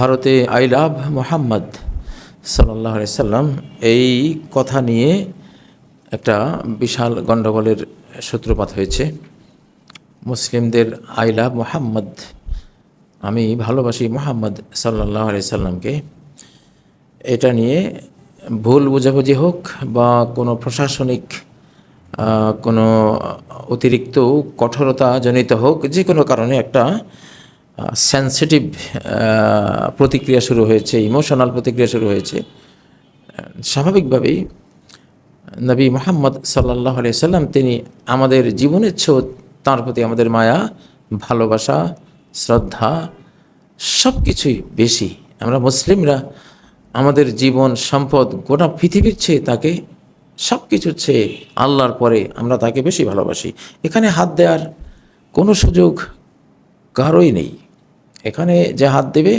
ভারতে I love Mohammad সাল্লাহ সাল্লাম এই কথা নিয়ে একটা বিশাল গণ্ডগোলের সূত্রপাত হয়েছে। মুসলিমদের আই লাভ মোহাম্মদ, আমি ভালোবাসি মোহাম্মদ সাল্লাহ সাল্লামকে। এটা নিয়ে ভুল বোঝাবুঝি হোক বা কোনো প্রশাসনিক কোনো অতিরিক্ত কঠোরতা জনিত হোক, যে কোনো কারণে একটা সেন্সিটিভ প্রতিক্রিয়া শুরু হয়েছে ইমোশনাল প্রতিক্রিয়া শুরু হয়েছে। স্বাভাবিকভাবেই নবী মোহাম্মদ সাল্লাহ সাল্লাম তিনি আমাদের জীবনের চেয়েও তাঁর প্রতি আমাদের মায়া, ভালোবাসা, শ্রদ্ধা সব কিছুই বেশি। আমরা মুসলিমরা আমাদের জীবন, সম্পদ, গোটা পৃথিবীর চেয়ে তাকে সব কিছুর চেয়ে আল্লাহর পরে আমরা তাকে বেশি ভালোবাসি। এখানে হাত দেওয়ার কোনো সুযোগ কারোই নেই। এখানে যে হাত দেবে,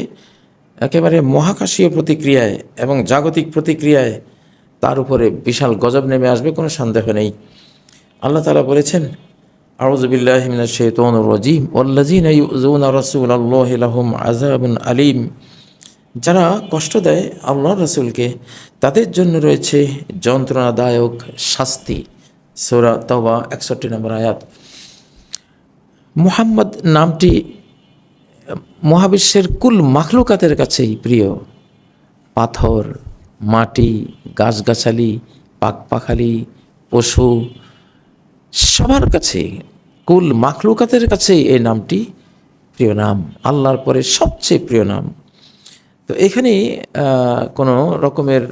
একেবারে মহাকাশীয় প্রতিক্রিয়ায় এবং জাগতিক প্রতিক্রিয়ায় তার উপরে বিশাল গজব নেমে আসবে, কোনো সন্দেহ নেই। আল্লাহ তালা বলেছেন আউজবিল্লাহমিনা আলিম। যারা কষ্ট দেয় আল্লাহ রসুলকে, তাদের জন্য রয়েছে যন্ত্রণাদায়ক শাস্তি। সোরা তবা একষট্টি নম্বর আয়াত। মুহাম্মদ নামটি মহাবিশ্বের কুল মাখলুকাতের কাছেই প্রিয়। পাথর, মাটি, গাছগাছালি, পাকপাখালি, পশু, সবার কাছে কুল মাখলুকাতের কাছে এই নামটি প্রিয় নাম, আল্লাহর পরে সবচেয়ে প্রিয় নাম। তো এখানে কোনো রকমের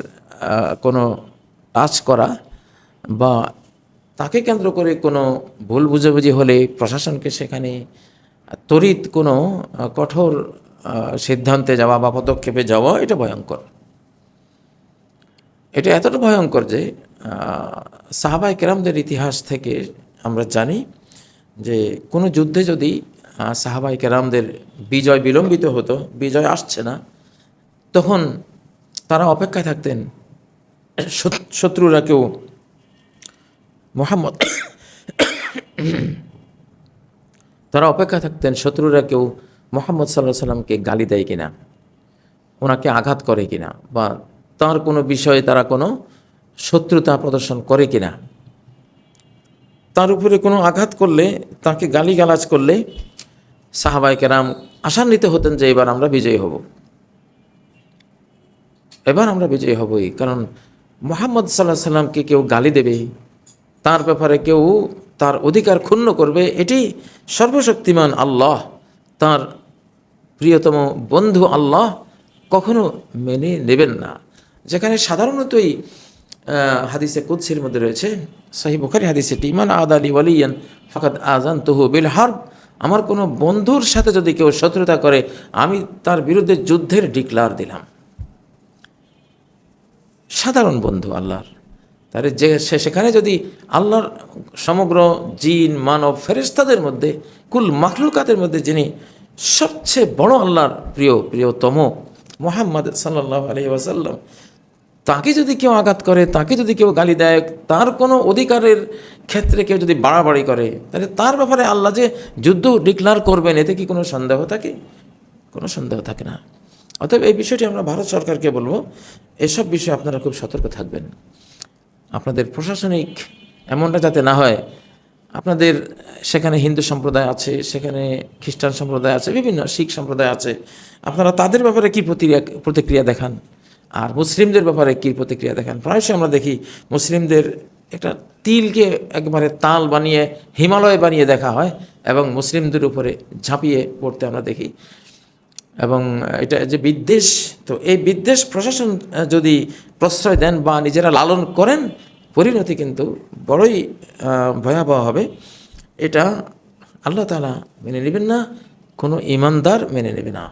কোনো কাজ করা বা তাকে কেন্দ্র করে কোনো ভুল বুঝাবুঝি হলে প্রশাসনকে সেখানে তড়িৎ কোনো কঠোর সিদ্ধান্তে যাওয়া বা পদক্ষেপে যাওয়া, এটা ভয়ঙ্কর। এটা এতটা ভয়ঙ্কর যে সাহাবাই কেরামদের ইতিহাস থেকে আমরা জানি যে, কোনো যুদ্ধে যদি সাহাবাই কেরামদের বিজয় বিলম্বিত হতো, বিজয় আসছে না, তখন তারা অপেক্ষায় থাকতেন, শত- শত্রুরা কেউ, মোহাম্মদ তারা অপেক্ষা থাকতেন, শত্রুরা কেউ মোহাম্মদ সাল্লাহ সাল্লামকে গালি দেয় কিনা, ওনাকে আঘাত করে কিনা, বা তার কোনো বিষয়ে তারা কোনো শত্রুতা প্রদর্শন করে কিনা। তার উপরে কোনো আঘাত করলে, তাকে গালিগালাজ করলে সাহাবাই কেরাম আশান্বিত হতেন যে এবার আমরা বিজয়ী হব। এবার আমরা বিজয়ী হবই, কারণ মোহাম্মদ সাল্লাহ সাল্লামকে কেউ গালি দেবে, তার ব্যাপারে কেউ তার অধিকার ক্ষুণ্ণ করবে, এটি সর্বশক্তিমান আল্লাহ। তার প্রিয়তম বন্ধু আল্লাহ কখনো মেনে নেবেন না। যেখানে সাধারণতই হাদিসে কুৎসির মধ্যে রয়েছে সাহি বুখারি হাদিসে টিমান আদ আলী ওয়ালিয়ান ফাকাদ আজান তহু বিল হার্ব। আমার কোনো বন্ধুর সাথে যদি কেউ শত্রুতা করে, আমি তার বিরুদ্ধে যুদ্ধের ডিক্লার দিলাম। সাধারণ বন্ধু আল্লাহর। তাহলে যে সে সেখানে যদি আল্লাহর সমগ্র জিন, মানব ফেরেস্তাদের মধ্যে, কুল মাখলুকাতের মধ্যে যিনি সবচেয়ে বড় আল্লাহর প্রিয়, প্রিয়তম মোহাম্মদ সাল্লাহ আলহি ওয়াসাল্লাম, তাকে যদি কেউ আঘাত করে, তাকে যদি কেউ গালি দেয়, তার কোনো অধিকারের ক্ষেত্রে কেউ যদি বাড়াবাড়ি করে, তাহলে তার ব্যাপারে আল্লাহ যে যুদ্ধ ডিক্লার করবেন, এতে কি কোনো সন্দেহ থাকে? কোনো সন্দেহ থাকে না। অতএব এই বিষয়টি আমরা ভারত সরকারকে বলব, এসব বিষয়ে আপনারা খুব সতর্ক থাকবেন। আপনাদের প্রশাসনিক এমনটা যাতে না হয়, আপনাদের সেখানে হিন্দু সম্প্রদায় আছে, সেখানে খ্রিস্টান সম্প্রদায় আছে, বিভিন্ন শিখ সম্প্রদায় আছে, আপনারা তাদের ব্যাপারে কী প্রতিক্রিয়া প্রতিক্রিয়া দেখান? আর মুসলিমদের ব্যাপারে কী প্রতিক্রিয়া দেখান? প্রায়শই আমরা দেখি মুসলিমদের একটা তিলকে একবারে তাল বানিয়ে হিমালয় বানিয়ে দেখা হয় এবং মুসলিমদের উপরে ঝাঁপিয়ে পড়তে আমরা দেখি। এবং এটা যে বিদ্বেষ, তো এই বিদ্বেষ প্রশাসন যদি প্রশ্রয় দেন বা নিজেরা লালন করেন, পরিণতি কিন্তু বড়ই ভয়াবহ হবে। এটা আল্লাহ তালা মেনে নেবেন না, কোনো ইমানদার মেনে নেবে না।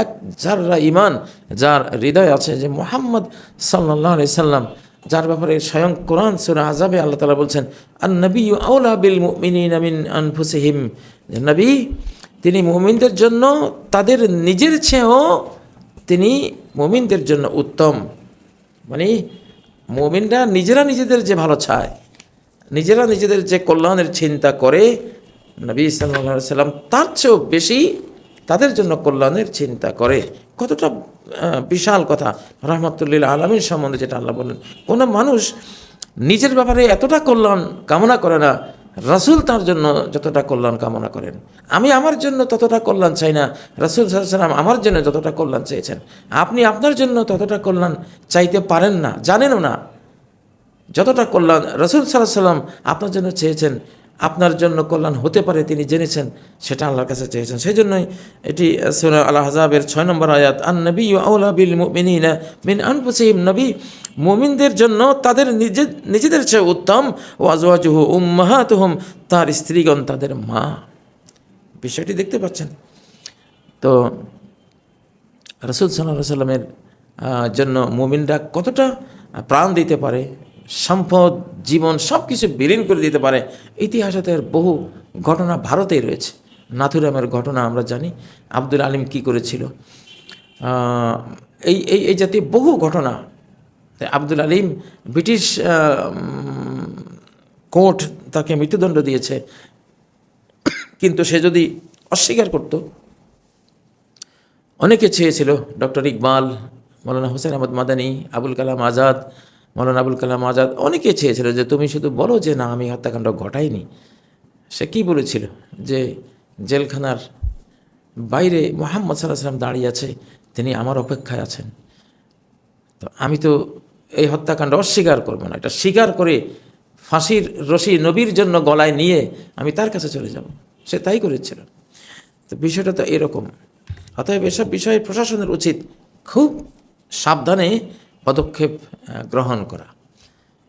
এক যারা ইমান যার হৃদয় আছে যে মোহাম্মদ সাল্লাহ সাল্লাম, যার ব্যাপারে স্বয়ং কোরআন, সুরা আজাবে আল্লাহ তালা বলছেন আর নবী আউলা বিল মুমিনিন আমিন আনফুসিহিম। নবী তিনি মুমিনদের জন্য, তাদের নিজের চেয়েও তিনি মুমিনদের জন্য উত্তম। মানে মুমিনরা নিজেরা নিজেদের যে ভালো চায়, নিজেরা নিজেদের যে কল্যাণের চিন্তা করে, নবী সাল্লাহ সাল্লাম তার চেয়েও বেশি তাদের জন্য কল্যাণের চিন্তা করে। কতটা বিশাল কথা। রহমতুল্লিল আলমীর সম্বন্ধে যেটা আল্লাহ বলেন কোনো মানুষ নিজের ব্যাপারে এতটা কল্যাণ কামনা করে না রাসূল তার জন্য যতটা কল্যাণ কামনা করেন। আমি আমার জন্য ততটা কল্যাণ চাই না। রাসুল সাল্লাম আমার জন্য যতটা কল্যাণ চেয়েছেন। আপনি আপনার জন্য ততটা কল্যাণ চাইতে পারেন না, জানেনও না। যতটা কল্যাণ রসুল সাল্লাহ সাল্লাম আপনার জন্য চেয়েছেন আপনার জন্য কল্যাণ হতে পারে, তিনি জেনেছেন, সেটা আল্লাহর কাছে চেয়েছেন। সেই জন্যই এটি সুরা আল্লাহ হাজাবের ছয় নম্বর আয়াত আন নবী আউলা বিল মুমিনিনা মিন আনফুসিহিম নবী, মুমিনদের জন্য তাদের নিজে, নিজেদের চেয়ে উত্তম, ও আজওয়াজুহু উম্মাহাতুহুম, তার স্ত্রীগণ তাদের মা। বিষয়টি দেখতে পাচ্ছেন। তো রসুল সাল্লাহ সাল্লামের জন্য মুমিনরা কতটা প্রাণ দিতে পারে সম্পদ, জীবন সব কিছু বিলীন করে দিতে পারে। ইতিহাসের বহু ঘটনা ভারতেই রয়েছে। নাথুরামের ঘটনা আমরা জানি। আব্দুল আলিম কি করেছিল? এই এই এই জাতীয় বহু ঘটনা। আব্দুল আলিম ব্রিটিশ কোর্ট তাকে মৃত্যুদণ্ড দিয়েছে। কিন্তু সে যদি অস্বীকার করতো, অনেকে চেয়েছিল, ডক্টর ইকবাল, মৌলানা হোসেন আহমদ মাদানী, আবুল কালাম আজাদ মৌলানা আবুল কালাম আজাদ অনেকে চেয়েছিল যে তুমি শুধু বলো যে না, আমি হত্যাকাণ্ড ঘটাইনি। সে কি বলেছিল? যে জেলখানার বাইরে মোহাম্মদ সাল্লাহ সাল্লাম দাঁড়িয়ে আছে, তিনি আমার অপেক্ষায় আছেন। তো আমি তো এই হত্যাকাণ্ড অস্বীকার করব না, এটা স্বীকার করে ফাঁসির রশি নবীর জন্য গলায় নিয়ে আমি তার কাছে চলে যাব। সে তাই করেছিল। তো বিষয়টা তো এরকম। অতএব এসব বিষয়ে প্রশাসনের উচিত খুব সাবধানে পদক্ষেপ গ্রহণ করা।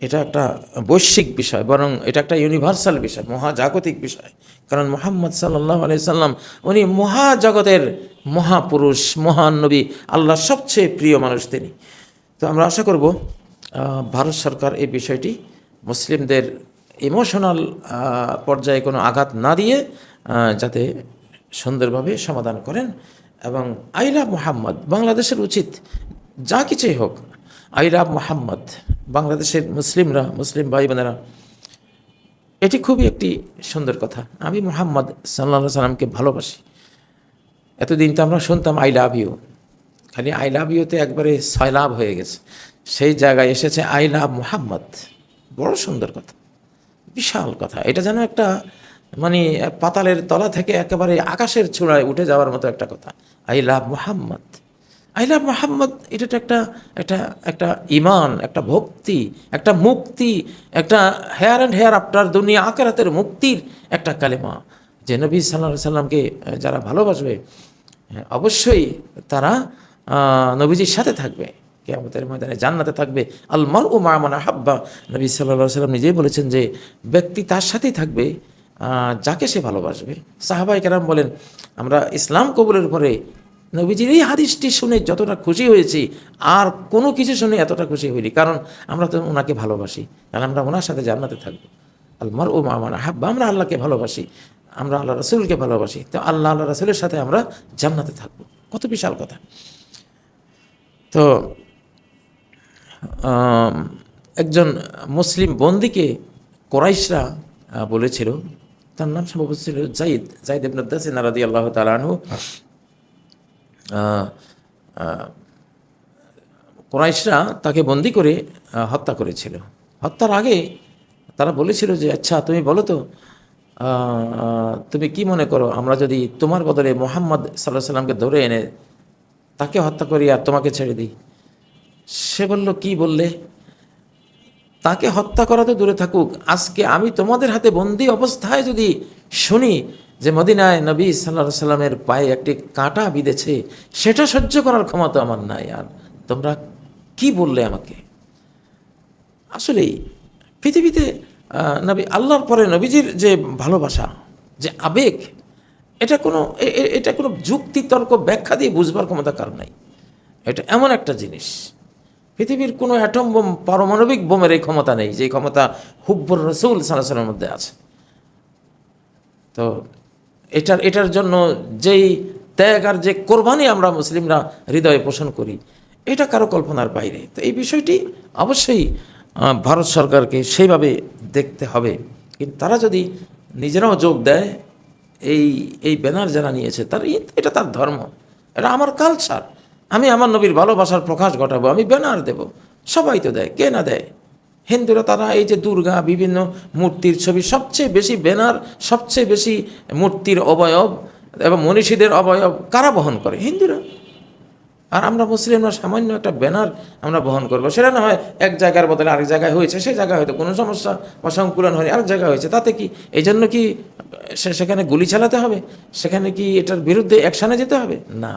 এটা একটা বৈশ্বিক বিষয়, বরং এটা একটা ইউনিভার্সাল বিষয়, মহাজাগতিক বিষয়। কারণ মোহাম্মদ সাল্লাহ সাল্লাম, উনি মহাজগতের মহাপুরুষ, মহান নবী, আল্লাহর সবচেয়ে প্রিয় মানুষ তিনি। তো আমরা আশা করব ভারত সরকার এই বিষয়টি মুসলিমদের ইমোশনাল পর্যায়ে কোনো আঘাত না দিয়ে যাতে সুন্দরভাবে সমাধান করেন। এবং আইলা মোহাম্মদ, বাংলাদেশের উচিত যা কিছুই হোক আইরা মোহাম্মদ, বাংলাদেশের মুসলিমরা, মুসলিম ভাই বোনেরা এটি খুবই একটি সুন্দর কথা। আমি মোহাম্মদ সাল্লা সাল্লামকে ভালোবাসি। এতদিন তো আমরা শুনতাম আই লাভ ইউ। খালি আই লাভ ইউতে একবারে লাভ হয়ে গেছে। সেই জায়গায় এসেছে আই লাভ মোহাম্মদ। বড় সুন্দর কথা। বিশাল কথা। এটা যেন একটা মানে পাতালের তলা থেকে একেবারে আকাশের চূড়ায় উঠে যাওয়ার মতো একটা কথা। I love Mohammad. I love Mohammad এটা তো একটা একটা একটা ইমান একটা ভক্তি একটা মুক্তি একটা হেয়ার অ্যান্ড হেয়ার আফটার দুনিয়া আকারাতের মুক্তির একটা কালেমা। যে নবী সাল্লাহ সাল্লামকে যারা ভালোবাসবে হ্যাঁ, অবশ্যই তারা নবীজির সাথে থাকবে। কেয়ামতের ময়দানে জান্নাতে থাকবে। আলমার ও মামানা হাব্বা নবী সাল্লাহ সাল্লাম নিজেই বলেছেন যে ব্যক্তি তার সাথেই থাকবে যাকে সে ভালোবাসবে। সাহাবাই কেরাম বলেন আমরা ইসলাম কবুলের পরে নবীজির এই হাদিসটি শুনে যতটা খুশি হয়েছি, আর কোনো কিছু শুনে এতটা খুশি হইনি। কারণ আমরা তো ওনাকে ভালোবাসি কারণ আমরা ওনার সাথে জান্নাতে থাকব। আলমার ও মামানা হাব্বা, আমরা আল্লাহকে ভালোবাসি, আমরা আল্লাহ রসুলকে ভালোবাসি, তো আল্লাহ আল্লাহ রসুলের সাথে আমরা জান্নাতে থাকব। কত বিশাল কথা। তো একজন মুসলিম বন্দিকে কোরাইশরা বলেছিল, তার নাম সম্ভবত ছিল জাইদ জাইদ ইবনুদ্দাসিন রাদি আল্লাহ তালানহু কোরাইশরা তাকে বন্দি করে হত্যা করেছিল। হত্যার আগে তারা বলেছিল যে আচ্ছা তুমি বলো তো তুমি কি মনে করো, আমরা যদি তোমার বদলে মোহাম্মদ সাল্লাহ সাল্লামকে ধরে এনে তাকে হত্যা করি আর তোমাকে ছেড়ে দিই? সে বলল, কি বললে? তাকে হত্যা করা তো দূরে থাকুক। আজকে আমি তোমাদের হাতে বন্দি অবস্থায় যদি শুনি যে মদিনায় নবী সাল্লাহ সাল্লামের পায়ে একটি কাঁটা বিঁধেছে, সেটা সহ্য করার ক্ষমতা আমার নাই আর। তোমরা কি বললে আমাকে? আসলেই পৃথিবীতে নবী, আল্লাহর পরে নবীজির যে ভালোবাসা, যে আবেগ, এটা কোনো এটা কোনো যুক্তি তর্ক ব্যাখ্যা দিয়ে বুঝবার ক্ষমতা কার নাই। এটা এমন একটা জিনিস। পৃথিবীর কোনো অ্যাটম বোম, পারমাণবিক বোমের এই ক্ষমতা নেই যে ক্ষমতা হুব্বর রসুল সালাসালের মধ্যে আছে। তো এটার এটার জন্য যেই ত্যাগ আর যে কোরবানি আমরা মুসলিমরা হৃদয়ে পোষণ করি, এটা কারও কল্পনার বাইরে। তো এই বিষয়টি অবশ্যই ভারত সরকারকে সেইভাবে দেখতে হবে। কিন্তু তারা যদি নিজেরাও যোগ দেয়, এই এই ব্যানার যারা নিয়েছে, তার এটা তার ধর্ম। এটা আমার কালচার আমি আমার নবীর ভালোবাসার প্রকাশ ঘটাবো, আমি ব্যানার দেব। সবাই তো দেয়, কে না দেয়? হিন্দুরা তারা এই যে দুর্গা, বিভিন্ন মূর্তির ছবি, সবচেয়ে বেশি ব্যানার, সবচেয়ে বেশি মূর্তির অবয়ব এবং মনীষীদের অবয়ব কারা বহন করে? হিন্দুরা। আর আমরা মুসলিমরা সামান্য একটা ব্যানার আমরা বহন করব। সেটা না হয় এক জায়গার বদলে আরেক জায়গায় হয়েছে সেই জায়গায় হয়তো কোনো সমস্যা বা সংকুলন হয়নি, আরেক জায়গায় হয়েছে। তাতে কি এই জন্য কি সেখানে গুলি চালাতে হবে? সেখানে কি এটার বিরুদ্ধে অ্যাকশানে যেতে হবে? না।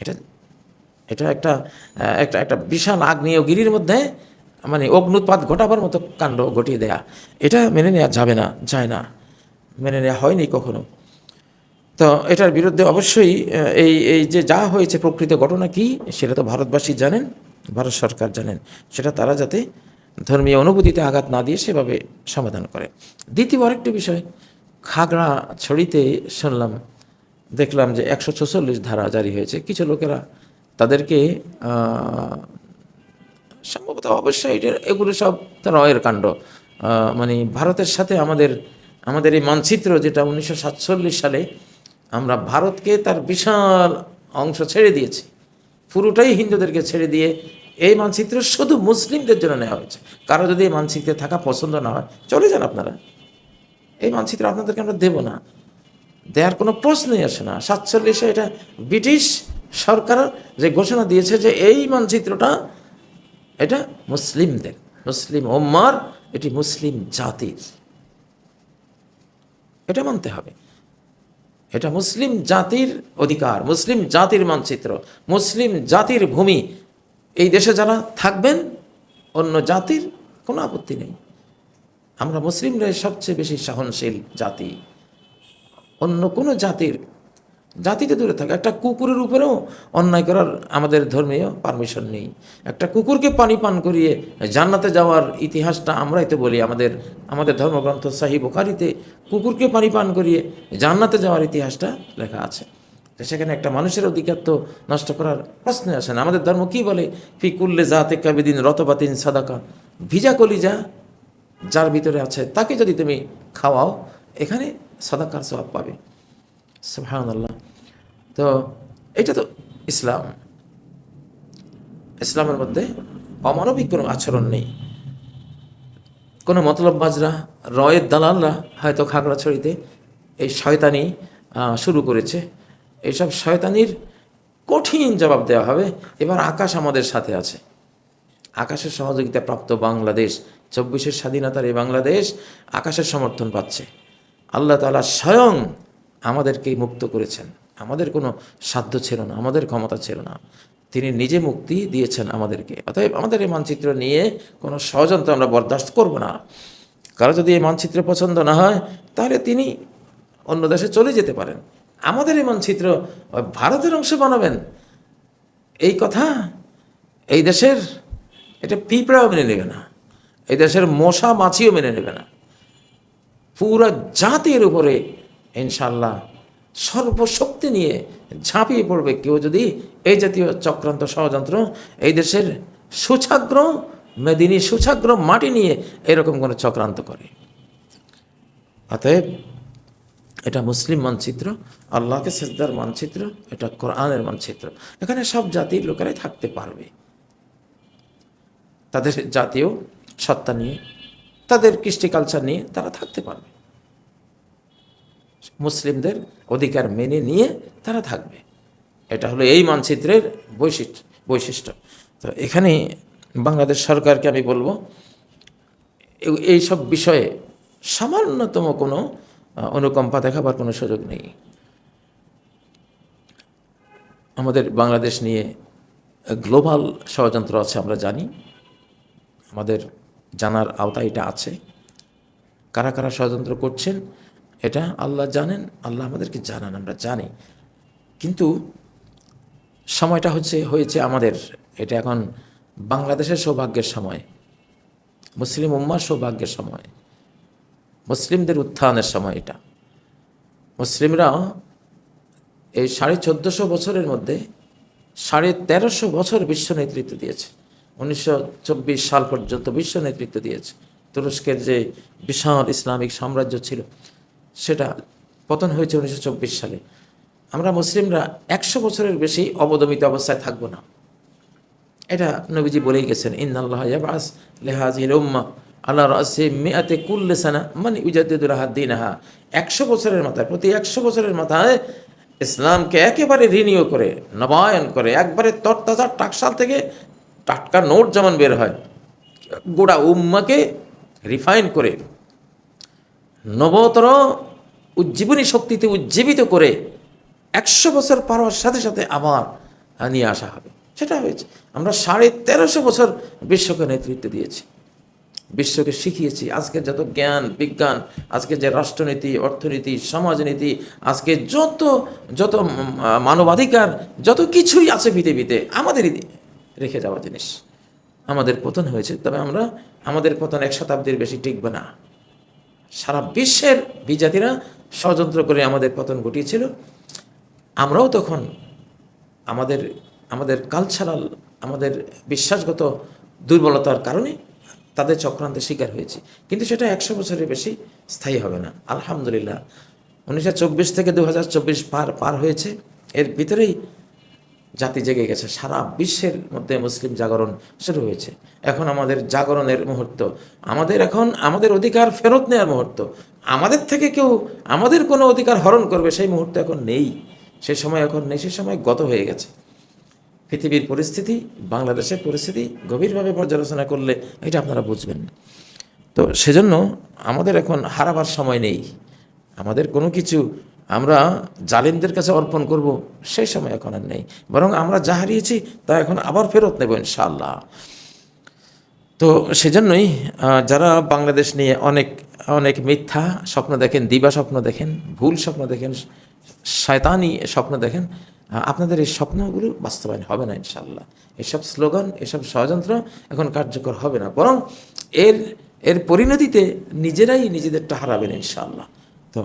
এটা এটা একটা একটা একটা বিশাল আগ্নেয়গিরির মধ্যে মানে অগ্নুৎপাত ঘটাবার মতো কাণ্ড ঘটিয়ে দেয়া, এটা মেনে নেওয়া যাবে না, যায় না। মেনে নেওয়া হয়নি কখনো। তো এটার বিরুদ্ধে অবশ্যই এই এই যে যা হয়েছে প্রকৃত ঘটনা কি, সেটা তো ভারতবাসী জানেন, ভারত সরকার জানেন। সেটা তারা যাতে ধর্মীয় অনুভূতিতে আঘাত না দিয়ে সেভাবে সমাধান করে। দ্বিতীয় আরেকটি বিষয়, খাগড়া ছড়িতে শুনলাম, দেখলাম যে একশো ধারা জারি হয়েছে। কিছু লোকেরা তাদেরকে সম্ভবত অবশ্যই এটা, এগুলো সব তার রয়ের কাণ্ড। মানে ভারতের সাথে আমাদের আমাদের এই মানচিত্র যেটা উনিশশো সাতচল্লিশ সালে আমরা ভারতকে তার বিশাল অংশ ছেড়ে দিয়েছি, পুরোটাই হিন্দুদেরকে ছেড়ে দিয়ে এই মানচিত্র শুধু মুসলিমদের জন্য নেওয়া হয়েছে। কারও যদি এই মানচিত্রে থাকা পছন্দ না হয়, চলে যান আপনারা। এই মানচিত্র আপনাদেরকে আমরা দেব না। দেওয়ার কোনো প্রশ্নই আসে না। সাতচল্লিশে এটা ব্রিটিশ সরকার যে ঘোষণা দিয়েছে যে এই মানচিত্রটা এটা মুসলিমদের মুসলিম ওম্মার এটি মুসলিম জাতির। এটা মানতে হবে। এটা মুসলিম জাতির অধিকার, মুসলিম জাতির মানচিত্র, মুসলিম জাতির ভূমি। এই দেশে যারা থাকবেন, অন্য জাতির কোনো আপত্তি নেই। আমরা মুসলিমরাই সবচেয়ে বেশি সহনশীল জাতি। অন্য কোনো জাতির জাতিতে দূরে থাকে। একটা কুকুরের উপরেও অন্যায় করার আমাদের ধর্মীয় পারমিশন নেই। একটা কুকুরকে পানি পান করিয়ে জান্নাতে যাওয়ার ইতিহাসটা আমরাই তো বলি। আমাদের আমাদের ধর্মগ্রন্থ সাহি বুখারিতে কুকুরকে পানি পান করিয়ে জান্নাতে যাওয়ার ইতিহাসটা লেখা আছে। সেখানে একটা মানুষের অধিকার তো নষ্ট করার প্রশ্ন আসে না। আমাদের ধর্ম কি বলে? ফিকুল্লে জাতে কাবিদিন রতবাতিন সাদাকা। ভিজা কলিজা যার ভিতরে আছে, তাকে যদি তুমি খাওয়াও, এখানে সাদাকার স্বভাব পাবে। আল্লাহ তো এটা তো ইসলাম। ইসলামের মধ্যে অমানবিক কোনো আচরণ নেই। কোনো মতলব বাজরা রয়ের দালালরা হয়তো খাগড়াছড়িতে এই শয়তানি শুরু করেছে। এইসব শয়তানির কঠিন জবাব দেওয়া হবে। এবার আকাশ আমাদের সাথে আছে। আকাশের সহযোগিতা প্রাপ্ত বাংলাদেশ, চব্বিশের স্বাধীনতার এই বাংলাদেশ আকাশের সমর্থন পাচ্ছে। আল্লাহ তাআলা স্বয়ং আমাদেরকে মুক্ত করেছেন। আমাদের কোনো সাধ্য ছিল না, আমাদের ক্ষমতা ছিল না। তিনি নিজে মুক্তি দিয়েছেন আমাদেরকে। অতএব আমাদের এই মানচিত্র নিয়ে কোনো ষড়যন্ত্র আমরা বরদাস্ত করব না। কারও যদি এই মানচিত্র পছন্দ না হয়, তাহলে তিনি অন্য দেশে চলে যেতে পারেন। আমাদের এই মানচিত্র ভারতের অংশ বানাবেন। এই কথা এই দেশের এটা পিঁপড়াও মেনে নেবে না। এই দেশের মশা মাছিও মেনে নেবে না। পুরো জাতির উপরে ইনশাল্লাহ সর্বশক্তি নিয়ে ঝাঁপিয়ে পড়বে। কেউ যদি এই জাতীয় চক্রান্ত ষড়যন্ত্র, এই দেশের সুছাগ্র মেদিনী সুছাগ্র মাটি নিয়ে এরকম কোনো চক্রান্ত করে। অতএব এটা মুসলিম মানচিত্র, আল্লাহকে সেজদার মানচিত্র, এটা কোরআনের মানচিত্র। এখানে সব জাতির লোকেরাই থাকতে পারবে। তাদের জাতীয় সত্তা নিয়ে, তাদের কৃষ্টি কালচার নিয়ে তারা থাকতে পারবে। মুসলিমদের অধিকার মেনে নিয়ে তারা থাকবে। এটা হলো এই মানচিত্রের বৈশিষ্ট্য বৈশিষ্ট্য। তো এখানে বাংলাদেশ সরকারকে আমি বলব এই- সব বিষয়ে সামান্যতম কোনো অনুকম্পা দেখাবার কোনো সুযোগ নেই। আমাদের বাংলাদেশ নিয়ে গ্লোবাল ষড়যন্ত্র আছে আমরা জানি। আমাদের জানার আওতায় এটা আছে। কারা কারা ষড়যন্ত্র করছেন? এটা আল্লাহ জানেন, আল্লাহ আমাদেরকে জানান, আমরা জানি। কিন্তু সময়টা হচ্ছে, হয়েছে আমাদের, এটা এখন বাংলাদেশের সৌভাগ্যের সময়, মুসলিম উম্মার সৌভাগ্যের সময়, মুসলিমদের উত্থানের সময় এটা। মুসলিমরা এই সাড়ে চোদ্দোশো বছরের মধ্যে সাড়ে তেরোশো বছর বিশ্ব নেতৃত্ব দিয়েছে। উনিশশো চব্বিশ সাল পর্যন্ত বিশ্ব নেতৃত্ব দিয়েছে। তুরস্কের যে বিশাল ইসলামিক সাম্রাজ্য ছিল সেটা পতন হয়েছে উনিশশো চব্বিশ সালে। আমরা মুসলিমরা একশো বছরের বেশি অবদমিত অবস্থায় থাকব না। এটা নবীজি বলেই গেছেন, ইন্নাল্লাহ ইয়াবাস লেহাজির উম্মা আল্লাহ রাসে মেয়াতে কুল্লে সানা মানে উজাদ্দুল দিন আহা একশো বছরের মাথায়, প্রতি একশো বছরের মাথায় ইসলামকে একেবারে রিনিউ করে, নবায়ন করে, একবারে তরতাজা টাকশাল থেকে টাটকা নোট যেমন বের হয় গোড়া উম্মাকে রিফাইন করে নবতর উজ্জীবনী শক্তিতে উজ্জীবিত করে একশো বছর পার হওয়ার সাথে সাথে আবার নিয়ে আসা হবে। সেটা হয়েছে। আমরা সাড়ে তেরোশো বছর বিশ্বকে নেতৃত্ব দিয়েছি। বিশ্বকে শিখিয়েছি। আজকে যত জ্ঞান, বিজ্ঞান, আজকে যে রাষ্ট্রনীতি, অর্থনীতি, সমাজনীতি, আজকে যত যত মানবাধিকার, যত কিছুই আছে পৃথিবীতে, আমাদেরই রেখে যাওয়া জিনিস। আমাদের পতন হয়েছে। তবে আমরা, আমাদের পতন এক শতাব্দীর বেশি টিকবে না। সারা বিশ্বের বিজাতিরা ষড়যন্ত্র করে আমাদের পতন ঘটিয়েছিল। আমরাও তখন আমাদের আমাদের কালচারাল আমাদের বিশ্বাসগত দুর্বলতার কারণে তাদের চক্রান্তের শিকার হয়েছি। কিন্তু সেটা একশো বছরের বেশি স্থায়ী হবে না। আলহামদুলিল্লাহ, উনিশশো চব্বিশ থেকে দু হাজার চব্বিশ পার পার হয়েছে। এর ভিতরেই জাতি জেগে গেছে। সারা বিশ্বের মধ্যে মুসলিম জাগরণ শুরু হয়েছে। এখন আমাদের জাগরণের মুহূর্ত। আমাদের এখন আমাদের অধিকার ফেরত নেওয়ার মুহূর্ত। আমাদের থেকে কেউ আমাদের কোনো অধিকার হরণ করবে সেই মুহূর্ত এখন নেই। সে সময় এখন নেই সেই সময় গত হয়ে গেছে। পৃথিবীর পরিস্থিতি, বাংলাদেশের পরিস্থিতি গভীরভাবে পর্যালোচনা করলে এটা আপনারা বুঝবেন। তো সেজন্য আমাদের এখন হারাবার সময় নেই। আমাদের কোনো কিছু আমরা জালিমদের কাছে অর্পণ করব, সেই সময় এখন আর নেই। বরং আমরা যা হারিয়েছি, তা এখন আবার ফেরত নেব ইনশাআল্লাহ। তো সেজন্যই যারা বাংলাদেশ নিয়ে অনেক অনেক মিথ্যা স্বপ্ন দেখেন, দিবা স্বপ্ন দেখেন, ভুল স্বপ্ন দেখেন, শয়তানি স্বপ্ন দেখেন আপনাদের এই স্বপ্নগুলো বাস্তবায়ন হবে না ইনশাল্লাহ এসব স্লোগান, এসব ষড়যন্ত্র এখন কার্যকর হবে না। বরং এর এর পরিণতিতে নিজেরাই নিজেদেরটা হারাবেন ইনশাল্লাহ তো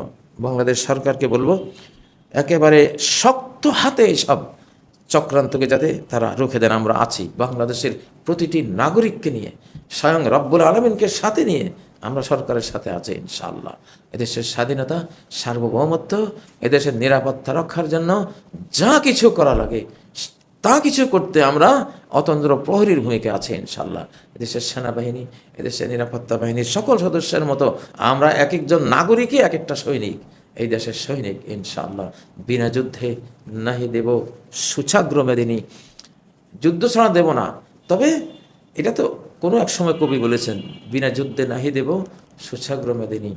বাংলাদেশ সরকারকে বলব, একেবারে শক্ত হাতে সব চক্রান্তকে যাতে তারা রুখে দেন। আমরা আছি বাংলাদেশের প্রতিটি নাগরিককে নিয়ে, স্বয়ং রব্বুল আলমিনকে সাথে নিয়ে আমরা সরকারের সাথে আছি ইনশাআল্লাহ। এদেশের স্বাধীনতা, সার্বভৌমত্ব, এদেশের নিরাপত্তা রক্ষার জন্য যা কিছু করা লাগে তা কিছু করতে আমরা অতন্ত্র প্রহরীর ভূমিকা আছে ইনশাল্লাহ এদেশের সেনাবাহিনী, এদেশের নিরাপত্তা বাহিনীর সকল সদস্যের মতো আমরা এক একজন নাগরিকই এক একটা সৈনিক, এই দেশের সৈনিক ইনশাল্লাহ বিনা যুদ্ধে নাহি দেব, সুছাগ্র মেদিনী। যুদ্ধ ছাড়া দেব না। তবে এটা তো কোনো এক সময় কবি বলেছেন, বিনা যুদ্ধে নাহি দেব, সুছাগ্র মেদিনী।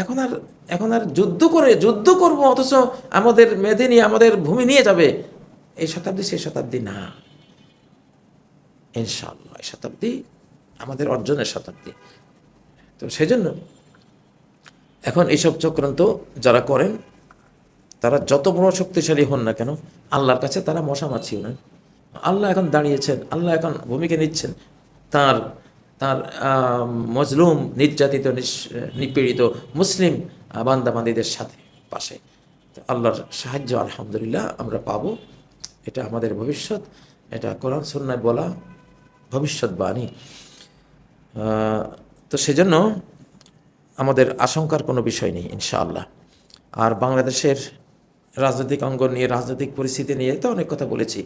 এখন আর এখন আর যুদ্ধ করে, যুদ্ধ করব, অথচ আমাদের মেদিনী আমাদের ভূমি নিয়ে যাবে। এই শতাব্দী সেই শতাব্দী না। ইনশাআল্লাহ, এই শতাব্দী আমাদের অর্জনের শতাব্দী। তো সেজন্য এখন এইসব চক্রান্ত যারা করেন, তারা যত বড় শক্তিশালী হন না কেন, আল্লাহর কাছে তারা মশামাছিও না আল্লাহ এখন দাঁড়িয়েছেন, আল্লাহ এখন ভূমিকা নিচ্ছেন। তার তার মজলুম, নির্যাতিত নিপীড়িত মুসলিম বান্দাবান্দিদের সাথে, পাশে। আল্লাহর সাহায্য আলহামদুলিল্লাহ আমরা পাবো। এটা আমাদের ভবিষ্যৎ, এটা কোরআন সন্ন্যায় বলা ভবিষ্যৎবাণী তো সেজন্য আমাদের আশঙ্কার কোনো বিষয় নেই, ইনশাআল্লাহ। আর বাংলাদেশের রাজনৈতিক অঙ্গন নিয়ে, রাজনৈতিক পরিস্থিতি নিয়ে তো অনেক কথা বলেছি।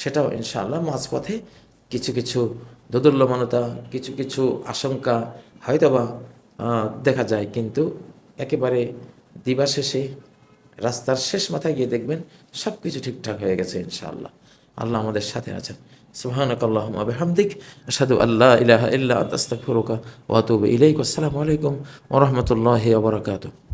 সেটাও ইনশাআল্লাহ মাঝপথে কিছু কিছু দোদুল্যমানতা, কিছু কিছু আশঙ্কা হয়তোবা দেখা যায়। কিন্তু একেবারে দিবা শেষে রাস্তার শেষ মাথায় গিয়ে দেখবেন সব কিছু ঠিকঠাক হয়ে গেছে, ইনশাআল্লাহ। আল্লাহ আমাদের সাথে আছেন। বিহামদিক, আশহাদু আল্লাহ ইলাহা ইল্লাহ আনতা, আস্তাগফিরুকা ওয়া আতুবু ইলাইক। আসসালামু আলাইকুম ওরহমতুল্লাহ বারাকাতুহু।